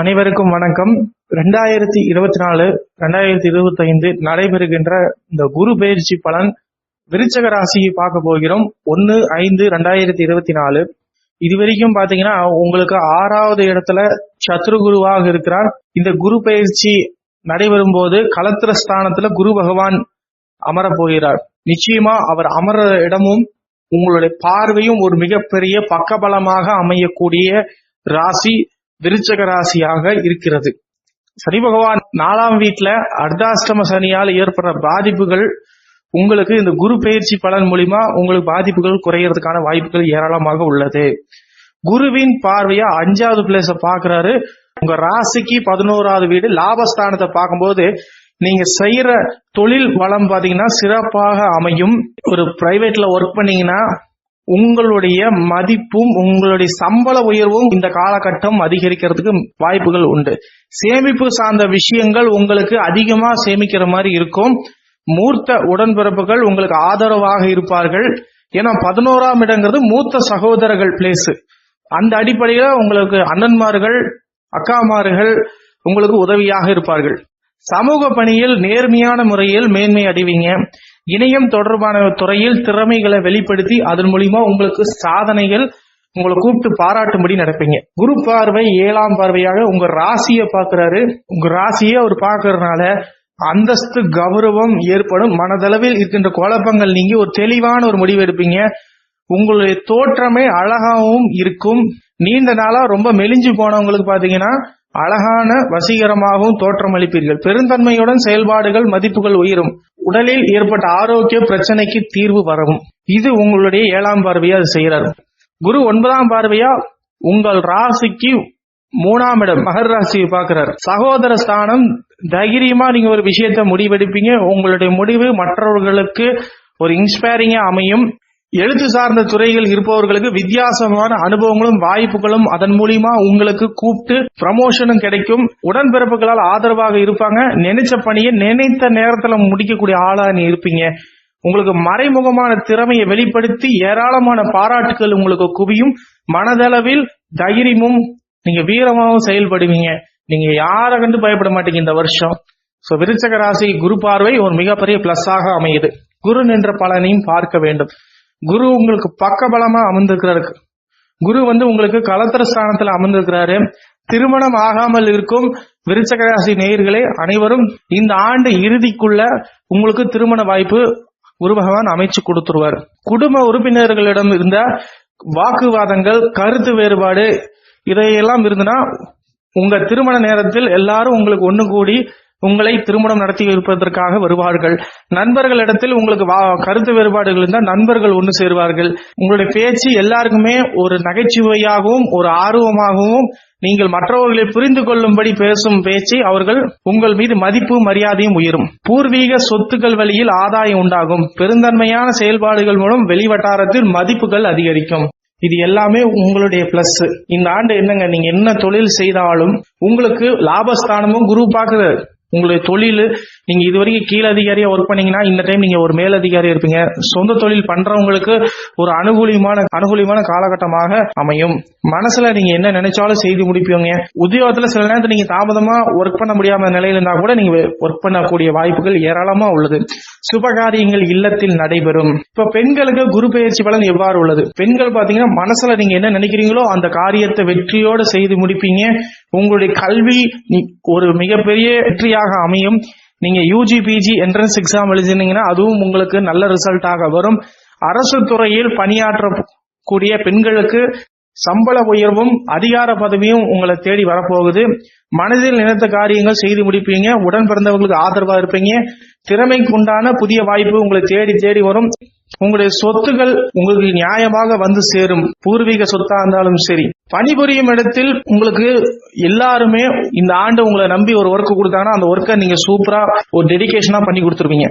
அனைவருக்கும் வணக்கம். ரெண்டாயிரத்தி இருபத்தி நாலு ரெண்டாயிரத்தி இருபத்தி ஐந்து நடைபெறுகின்ற இந்த குரு பயிற்சி பலன் விருச்சக ராசியை பார்க்க போகிறோம். ஒன்னு ஐந்து ரெண்டாயிரத்தி இருபத்தி நாலு. இது வரைக்கும் பாத்தீங்கன்னா உங்களுக்கு ஆறாவது இடத்துல சத்ரு குருவாக இருக்கிறார். இந்த குரு பயிற்சி நடைபெறும் போது களத்திர ஸ்தானத்துல குரு பகவான் அமரப் போகிறார். நிச்சயமா அவர் அமர இடமும் உங்களுடைய பார்வையும் ஒரு மிகப்பெரிய பக்கபலமாக அமையக்கூடிய ராசி. விருச்சக ராசியாக இருக்கிறது. சனி பகவான் நாலாம் வீட்டுல அர்த்தாஷ்டம சனியால் ஏற்படுற பாதிப்புகள் உங்களுக்கு இந்த குரு பயிற்சி பலன் மூலியமா உங்களுக்கு பாதிப்புகள் குறையறதுக்கான வாய்ப்புகள் ஏராளமாக உள்ளது. குருவின் பார்வையா அஞ்சாவது பிளேஸ பாக்குறாரு உங்க ராசிக்கு பதினோராவது வீடு லாபஸ்தானத்தை பார்க்கும்போது நீங்க செய்யற தொழில் வளம் பாத்தீங்கன்னா சிறப்பாக அமையும். ஒரு பிரைவேட்ல ஒர்க் பண்ணீங்கன்னா உங்களுடைய மதிப்பும் உங்களுடைய சம்பள உயர்வும் இந்த காலகட்டம் அதிகரிக்கிறதுக்கு வாய்ப்புகள் உண்டு. சேமிப்பு சார்ந்த விஷயங்கள் உங்களுக்கு அதிகமா சேமிக்கிற மாதிரி இருக்கும். மூர்த்த உடன்பிறப்புகள் உங்களுக்கு ஆதரவாக இருப்பார்கள். ஏன்னா பதினோராம் இடங்கிறது மூத்த சகோதரர்கள் பிளேஸ் அந்த அடிப்படையில உங்களுக்கு அண்ணன்மார்கள் அக்காமார்கள் உங்களுக்கு உதவியாக இருப்பார்கள். சமூக பணியில் நேர்மையான முறையில் மேன்மை அடைவீங்க. இணையம் தொடர்பான துறையில் திறமைகளை வெளிப்படுத்தி அதன் மூலியமா உங்களுக்கு சாதனைகள் உங்களை கூப்பிட்டு பாராட்டும்படி நடப்பீங்க. குரு பார்வை ஏழாம் பார்வையாக உங்க ராசியை பாக்குறாரு உங்க ராசியை அவர் பாக்குறதுனால அந்தஸ்து கௌரவம் ஏற்படும். மனதளவில் இருக்கின்ற குழப்பங்கள் நீங்க ஒரு தெளிவான ஒரு முடிவு எடுப்பீங்க. உங்களுடைய தோற்றமே அழகாகவும் இருக்கும். நீண்ட நாளா ரொம்ப மெலிஞ்சு போனவங்களுக்கு பாத்தீங்கன்னா அழகான வசீகரமாகவும் தோற்றமளிப்பீர்கள் பெருந்தன்மையுடன் செயல்பாடுகள் மதிப்புகள் உயரும். உடலில் ஏற்பட்ட ஆரோக்கிய பிரச்சனைக்கு தீர்வு வரவும். இது உங்களுடைய ஏழாம் பார்வையா அது செய்யறாரு குரு ஒன்பதாம் பார்வையா? உங்கள் ராசிக்கு மூணாம் இடம் மகர் ராசியை பார்க்கிறார். சகோதர ஸ்தானம் தைரியமா நீங்க ஒரு விஷயத்த முடிவெடுப்பீங்க. உங்களுடைய முடிவு மற்றவர்களுக்கு ஒரு இன்ஸ்பைரிங்கா அமையும். எழுத்து சார்ந்த துறைகள் இருப்பவர்களுக்கு வித்தியாசமான அனுபவங்களும் வாய்ப்புகளும் அதன் மூலியமா உங்களுக்கு கூப்பிட்டு ப்ரமோஷனும் கிடைக்கும். உடன்பிறப்புகளால் ஆதரவாக இருப்பாங்க. நினைச்ச பணியை நினைத்த நேரத்துல முடிக்கக்கூடிய ஆளா நீ இருப்பீங்க. உங்களுக்கு மறைமுகமான திறமையை வெளிப்படுத்தி ஏராளமான பாராட்டுகள் உங்களுக்கு குவியும். மனதளவில் தைரியமும் நீங்க வீரமாகவும் செயல்படுவீங்க. நீங்க யாரை கண்டு பயப்பட மாட்டீங்க இந்த வருஷம்? சோ விருச்சக ராசி குரு பார்வை ஒரு மிகப்பெரிய பிளஸ் ஆக அமையுது. குரு நின்ற பலனையும் பார்க்க வேண்டும். குரு உங்களுக்கு பக்கபலமா அமர்ந்திருக்கிறாரு. குரு வந்து உங்களுக்கு கலத்திர ஸ்தானத்துல அமர்ந்திருக்கிறாரு. திருமணம் ஆகாமல் இருக்கும் விருச்சக ராசி நேயர்களே அனைவரும் இந்த ஆண்டு இறுதிக்குள்ள உங்களுக்கு திருமண வாய்ப்பு குரு பகவான் அமைச்சு கொடுத்துருவார். குடும்ப உறுப்பினர்களிடம் இருந்த வாக்குவாதங்கள் கருத்து வேறுபாடு இதையெல்லாம் இருந்தனா உங்க திருமண நேரத்தில் எல்லாரும் உங்களுக்கு ஒண்ணு கூடி உங்களை திருமணம் நடத்தி இருப்பதற்காக வருவார்கள். நண்பர்களிடத்தில் உங்களுக்கு வா- கருத்து வேறுபாடுகள் இருந்தால் நண்பர்கள் ஒன்று சேருவார்கள். உங்களுடைய பேச்சு எல்லாருக்குமே ஒரு நகைச்சுவையாகவும் ஒரு ஆர்வமாகவும் நீங்கள் மற்றவர்களை புரிந்து கொள்ளும்படி பேசும் பேச்சு அவர்கள் உங்கள் மீது மதிப்பு மரியாதையும் உயரும். பூர்வீக சொத்துக்கள் வழியில் ஆதாயம் உண்டாகும். பெருந்தன்மையான செயல்பாடுகள் மூலம் வெளிவட்டாரத்தில் மதிப்புகள் அதிகரிக்கும். இது எல்லாமே உங்களுடைய பிளஸ் இந்த ஆண்டு என்னங்க நீங்க என்ன தொழில் செய்தாலும் உங்களுக்கு லாபஸ்தானமும் குரு பாக்குறது உங்களுடைய தொழில் நீங்க இது வரைக்கும் கீழ் அதிகாரியா ஒர்க் பண்ணீங்கன்னா இந்த டைம் நீங்க ஒரு மேல் அதிகாரியா இருப்பீங்க. சொந்த தொழில் பண்றவங்களுக்கு ஒரு அனுகூலியமான அனுகூலியமான காலகட்டமாக அமையும். மனசுல நீங்க என்ன நினைச்சாலும் செய்து முடிப்பீங்க. உத்தியோகத்துல சில நேரத்தில் நீங்க தாமதமா ஒர்க் பண்ண முடியாம நிலையில இருந்தா கூட நீங்க ஒர்க் பண்ணக்கூடிய வாய்ப்புகள் ஏராளமா உள்ளது. சுபகாரியங்கள் இல்லத்தில் நடைபெறும். இப்ப பெண்களுக்கு குரு பயிற்சி பலன் எவ்வாறு உள்ளது? பெண்கள் பாத்தீங்கன்னா மனசுல நீங்க என்ன நினைக்கிறீங்களோ அந்த காரியத்தை வெற்றியோடு செய்து முடிப்பீங்க. உங்களுடைய கல்வி ஒரு மிகப்பெரிய வெற்றியாக அமையும். நீங்க யூஜி பிஜி என்ட்ரன்ஸ் எக்ஸாம் எழுதினீங்கன்னா அதுவும் உங்களுக்கு நல்ல ரிசல்ட்டாக வரும். அரசு துறையில் பணியாற்றக்கூடிய பெண்களுக்கு சம்பள உயர்வும் அதிகார பதவியும் உங்களை தேடி வரப்போகுது. மனதில் நினைத்த காரியங்கள் செய்து முடிப்பீங்க. உடன் பிறந்தவங்களுக்கு ஆதரவா இருப்பீங்க. திறமைக்கு உண்டான புதிய வாய்ப்பு உங்களை தேடி தேடி வரும். உங்களுடைய சொத்துகள் உங்களுக்கு நியாயமாக வந்து சேரும். பூர்வீக சொத்தா இருந்தாலும் சரி. பணிபுரியும் இடத்தில் உங்களுக்கு எல்லாருமே இந்த ஆண்டு உங்களை நம்பி ஒரு ஒர்க் கொடுத்தாங்கன்னா அந்த ஒர்க்கை நீங்க சூப்பரா ஒரு டெடிக்கேஷனா பண்ணி கொடுத்துருவீங்க.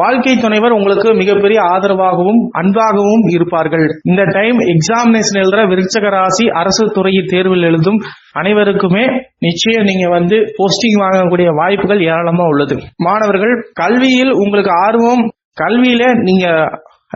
வாழ்க்கை துணைவர் உங்களுக்கு மிகப்பெரிய ஆதரவாகவும் அன்பாகவும் இருப்பார்கள். இந்த டைம் எக்ஸாமினேஷன் எழுதுற விருச்சக ராசி அரசு துறையில் தேர்வில் எழுதும் அனைவருக்குமே நிச்சயம் நீங்க வந்து போஸ்டிங் வாங்கக்கூடிய வாய்ப்புகள் ஏராளமா உள்ளது. மாணவர்கள் கல்வியில் உங்களுக்கு ஆர்வம் கல்வியில நீங்க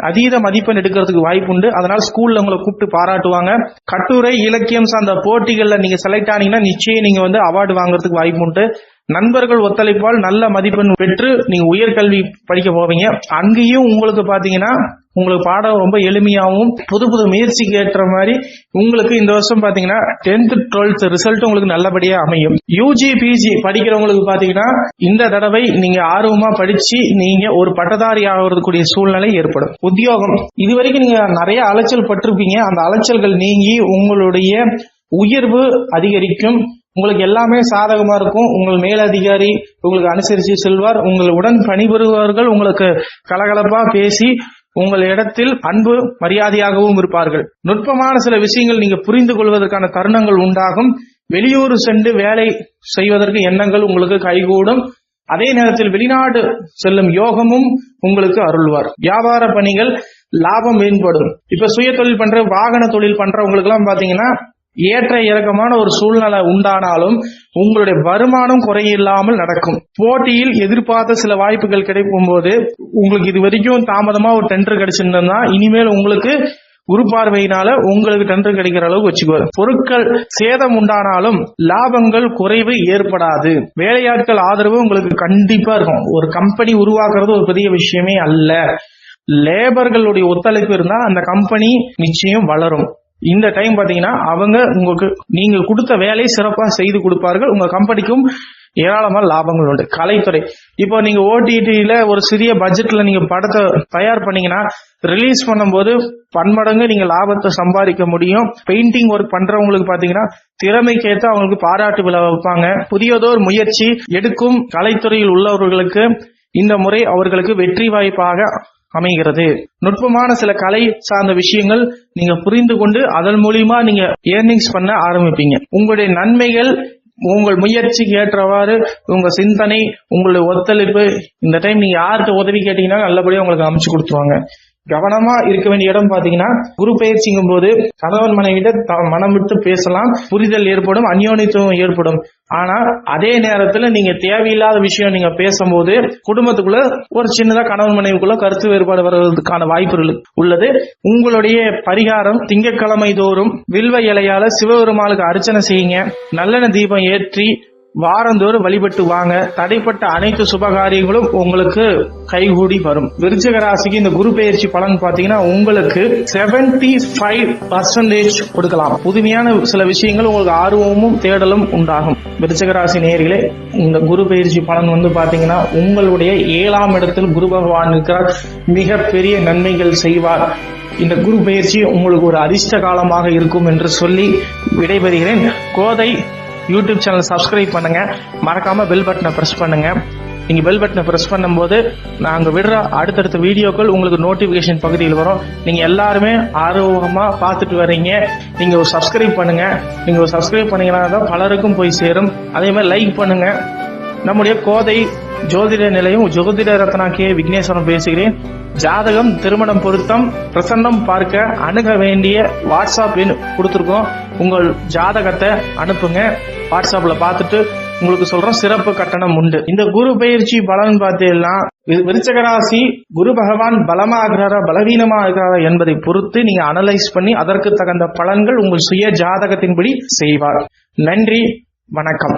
அதீத மதிப்பெண் எடுக்கிறதுக்கு வாய்ப்பு உண்டு. அதனால ஸ்கூல்ல உங்களை கூப்பிட்டு பாராட்டுவாங்க. கட்டுரை இலக்கியம் சார்ந்த போட்டிகள்ல நீங்க செலக்ட் ஆனீங்கன்னா நிச்சயம் நீங்க வந்து அவார்டு வாங்குறதுக்கு வாய்ப்பு உண்டு. நண்பர்கள் ஒத்துழைப்பால் நல்ல மதிப்பெண் பெற்று நீங்க உயர்கல்வி படிக்க போவீங்க. அங்கேயும் உங்களுக்கு பாத்தீங்கன்னா உங்களுக்கு பாடம் ரொம்ப எளிமையாகவும் புது புது முயற்சிக்கு ஏற்ற மாதிரி உங்களுக்கு இந்த வருஷம் பாத்தீங்கன்னா டென்த் டுவெல்த் ரிசல்ட் உங்களுக்கு நல்லபடியா அமையும். யூஜி பிஜி படிக்கிறவங்களுக்கு பாத்தீங்கன்னா இந்த தடவை நீங்க ஆர்வமா படிச்சு நீங்க ஒரு பட்டதாரி ஆகிறதுக்கூடிய சூழ்நிலை ஏற்படும். உத்தியோகம். இது வரைக்கும் நீங்க நிறைய அலைச்சல் பட்டிருப்பீங்க. அந்த அலைச்சல்கள் நீங்கி உங்களுடைய உயர்வு அதிகரிக்கும். உங்களுக்கு எல்லாமே சாதகமா இருக்கும். உங்கள் மேலதிகாரி உங்களுக்கு அனுசரித்து செல்வார். உங்கள் உடன் பணிபுரிபவர்கள் உங்களுக்கு கலகலப்பா பேசி உங்கள் இடத்தில் அன்பு மரியாதையாகவும் இருப்பார்கள். நுட்பமான சில விஷயங்கள் நீங்க புரிந்து கொள்வதற்கான தருணங்கள் உண்டாகும். வெளியூர் சென்று வேலை செய்வதற்கு எண்ணங்கள் உங்களுக்கு கைகூடும். அதே நேரத்தில் வெளிநாடு செல்லும் யோகமும் உங்களுக்கு அருள்வார். வியாபார பணிகள் லாபம் மேம்படும். இப்ப சுய தொழில் பண்ற வாகன தொழில் பண்றவங்களுக்கு எல்லாம் பாத்தீங்கன்னா ஏற்ற இறக்கமான ஒரு சூழ்நிலை உண்டானாலும் உங்களுடைய வருமானம் குறையில்லாமல் நடக்கும். போட்டியில் எதிர்பார்த்த சில வாய்ப்புகள் கிடைக்கும் போது உங்களுக்கு இது வரைக்கும் தாமதமா ஒரு டெண்டர் கிடைச்சிருந்தா இனிமேல் உங்களுக்கு உருப்பார்வையினால உங்களுக்கு டெண்டர் கிடைக்கிற அளவுக்கு வச்சுக்கோ பொருட்கள் சேதம் உண்டானாலும் லாபங்கள் குறைவு ஏற்படாது. வேலையாட்கள் ஆதரவு உங்களுக்கு கண்டிப்பா இருக்கும். ஒரு கம்பெனி உருவாக்குறது ஒரு பெரிய விஷயமே அல்ல. லேபர்களுடைய ஒத்துழைப்பு இருந்தா அந்த கம்பெனி நிச்சயம் வளரும். இந்த டைம் பாத்தீங்கன்னா அவங்க உங்களுக்கு நீங்க கொடுத்த வேலையை சிறப்பா செய்து கொடுப்பார்கள். உங்க கம்பெனிக்கும் ஏராளமான லாபங்கள் உண்டு. கலைத்துறை. இப்போ நீங்க ஓடிடியில ஒரு சிறிய பட்ஜெட்ல நீங்க படத்தை தயார் பண்ணீங்கன்னா ரிலீஸ் பண்ணும்போது பன்மடங்கு நீங்க லாபத்தை சம்பாதிக்க முடியும். பெயிண்டிங் ஒர்க் பண்றவங்களுக்கு பாத்தீங்கன்னா திறமைக்கேற்ற அவங்களுக்கு பாராட்டு விழா வைப்பாங்க. புதியதோர் முயற்சி எடுக்கும் கலைத்துறையில் உள்ளவர்களுக்கு இந்த முறை அவர்களுக்கு வெற்றி வாய்ப்பாக அமைகிறது. நுட்பமான சில கலை சார்ந்த விஷயங்கள் நீங்க புரிந்து கொண்டு அதன் மூலியமா நீங்க ஏர்னிங்ஸ் பண்ண ஆரம்பிப்பீங்க. உங்களுடைய நன்மைகள் உங்கள் முயற்சிக்கு ஏற்றவாறு உங்க சிந்தனை உங்களுடைய ஒத்துழைப்பு இந்த டைம் நீங்க யார்கிட்ட உதவி கேட்டீங்கன்னா நல்லபடியா உங்களுக்கு அமைச்சு கொடுத்துருவாங்க. கவனமா இருக்க வேண்டிய இடம் பாத்தீங்கன்னா குரு பயிற்சிங்கும் போது கணவன் மனைவிட மனம் விட்டு பேசலாம் புரிதல் ஏற்படும் அந்யோனித்துவம் ஏற்படும். ஆனா அதே நேரத்துல நீங்க தேவையில்லாத விஷயம் நீங்க பேசும்போது குடும்பத்துக்குள்ள ஒரு சின்னதா கணவன் மனைவிக்குள்ள கருத்து வேறுபாடு வருவதற்கான வாய்ப்புகள் உள்ளது. உங்களுடைய பரிகாரம் திங்கட்கிழமை தோறும் வில்வ இலையால சிவபெருமாளுக்கு அர்ச்சனை செய்யுங்க. நல்லெண்ண தீபம் ஏற்றி வாரந்தோறும் வழிபட்டு வாங்க. தடைப்பட்ட அனைத்து சுபகாரியங்களும் உங்களுக்கு கைகூடி வரும். விருச்சிக ராசிக்கு இந்த குரு பயிற்சி பலன் பாத்தீங்கன்னா உங்களுக்கு செவன்டி ஃபைவ் பர்சன்டேஜ் கொடுக்கலாம். புதுமையான சில விஷயங்கள் உங்களுக்கு ஆர்வமும் தேடலும் உண்டாகும். விருச்சிக ராசி நேர்களே இந்த குரு பயிற்சி பலன் வந்து பாத்தீங்கன்னா உங்களுடைய ஏழாம் இடத்தில் குரு பகவான் இருக்கிறார் மிகப்பெரிய நன்மைகள் செய்வார். இந்த குரு பயிற்சி உங்களுக்கு ஒரு அதிர்ஷ்ட காலமாக இருக்கும் என்று சொல்லி விடைபெறுகிறேன். கோதை யூடியூப் சேனல் சப்ஸ்கிரைப் பண்ணுங்க. மறக்காம பெல் பட்டனை ப்ரெஸ் பண்ணுங்க. நீங்க பெல் பட்டனை ப்ரெஸ் பண்ணும்போது நாங்கள் விடுற அடுத்தடுத்த வீடியோக்கள் உங்களுக்கு நோட்டிபிகேஷன் பகுதியில் வரும். நீங்க எல்லாருமே ஆர்வமா பார்த்துட்டு வரீங்க. நீங்க ஒரு சப்ஸ்கிரைப் பண்ணுங்க. நீங்க ஒரு சப்ஸ்கிரைப் பண்ணீங்கன்னா தான் பலருக்கும் போய் சேரும். அதே மாதிரி லைக் பண்ணுங்க. நம்முடைய கோதை ஜோதிட நிலையம் ஜோதிட ரத்னா கே. விக்னேஸ்வரன் பேசுகிறேன். ஜாதகம் திருமணம் பொருத்தம் பிரசன்னம் பார்க்க அணுக வேண்டிய வாட்ஸ்அப் எண் கொடுத்துருக்கோம். உங்கள் ஜாதகத்தை அனுப்புங்க. வாட்ஸ்அப்ல பார்த்துட்டு உங்களுக்கு சொல்றோம் சிறப்பு கட்டணம் உண்டு. இந்த குரு பயிற்சி பலன் பார்த்தீங்கன்னா விருச்சகராசி குரு பகவான் பலமாகிறாரா பலவீனமா இருக்கிறாரா என்பதை பொறுத்து நீங்க அனலைஸ் பண்ணி அதற்கு தகுந்த பலன்கள் உங்கள் சுய ஜாதகத்தின்படி செய்வார். நன்றி வணக்கம்.